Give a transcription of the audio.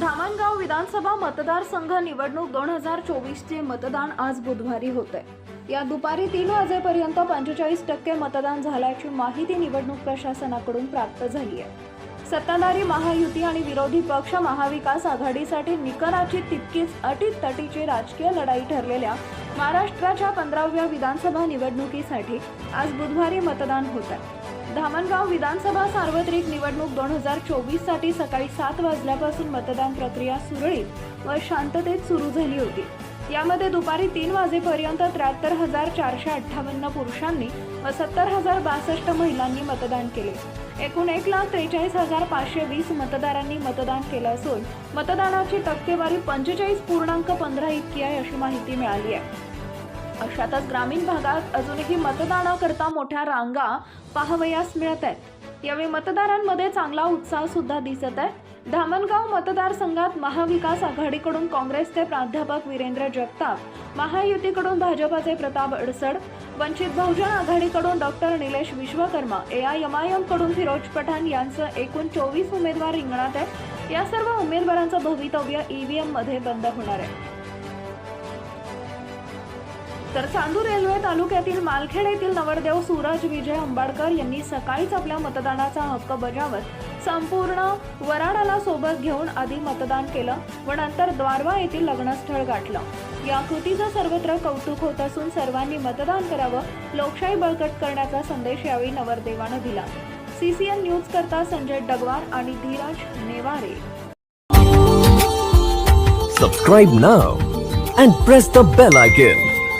धामणगाव विधानसभा मतदारसंघ निवडणूक दोन हजार चोवीसचे मतदान आज बुधवारी होते या दुपारी तीन वाजेपर्यंत पंचेचाळीस टक्के मतदान झाल्याची माहिती निवडणूक प्रशासनाकडून प्राप्त झाली आहे. सत्ताधारी महायुती आणि विरोधी पक्ष महाविकास आघाडीसाठी निकराची तितकीच अटीतटीची राजकीय लढाई ठरलेल्या महाराष्ट्राच्या पंधराव्या विधानसभा निवडणुकीसाठी आज बुधवारी मतदान होत आहे. धामणगाव विधानसभा सार्वत्रिक निवडणूक दोन हजार चोवीससाठी सकाळी सात वाजल्यापासून मतदान प्रक्रिया सुरळीत व शांततेत सुरू झाली होती. यामध्ये दुपारी तीन वाजेपर्यंत त्र्याहत्तर हजार चारशे अठ्ठावन्न पुरुषांनी व सत्तर हजार बासष्ट महिलांनी मतदान केले. एकूण एक लाख त्रेचाळीस हजार पाचशे वीस मतदारांनी मतदान केलं असून मतदानाची टक्केवारी पंचेचाळीस पूर्णांक पंधरा इतकी आहे अशी माहिती मिळाली आहे. अशातच ग्रामीण भागात अजूनही मतदानाकरता मोठ्या रांगा पाहावयास मिळत आहेत. यावेळी मतदारांमध्ये चांगला उत्साह सुद्धा दिसत आहे. धामणगाव मतदारसंघात महाविकास आघाडीकडून काँग्रेसचे प्राध्यापक वीरेंद्र जगताप महायुतीकडून भाजपाचे प्रताप अडसड वंचित बहुजन आघाडीकडून doctor Nilesh Vishwakarma A I M I एमकडून Firoz Pathan यांचं एकूण चोवीस उमेदवार रिंगणात आहे या सर्व उमेदवारांचं भवितव्य ईव्हीएममध्ये बंद होणार आहे. तर चांदूर रेल्वे तालुक्यातील मालखेड येथील नवरदेव सूरज विजय अंबाडकर यांनी सकाळीच आपल्या मतदानाचा हक्क बजावत संपूर्ण वराडाला सोबत घेऊन आधी मतदान केलं व नंतर द्वारवा येथील लग्नस्थळ गाठलं. या कृतीचं सर्वत्र कौतुक होत असून सर्वांनी मतदान करावं लोकशाही बळकट करण्याचा संदेश यावेळी नवरदेवानं दिला. सीसीएन न्यूज करता संजय डगवार आणि Dhiraj Neware. Subscribe now and press the bell icon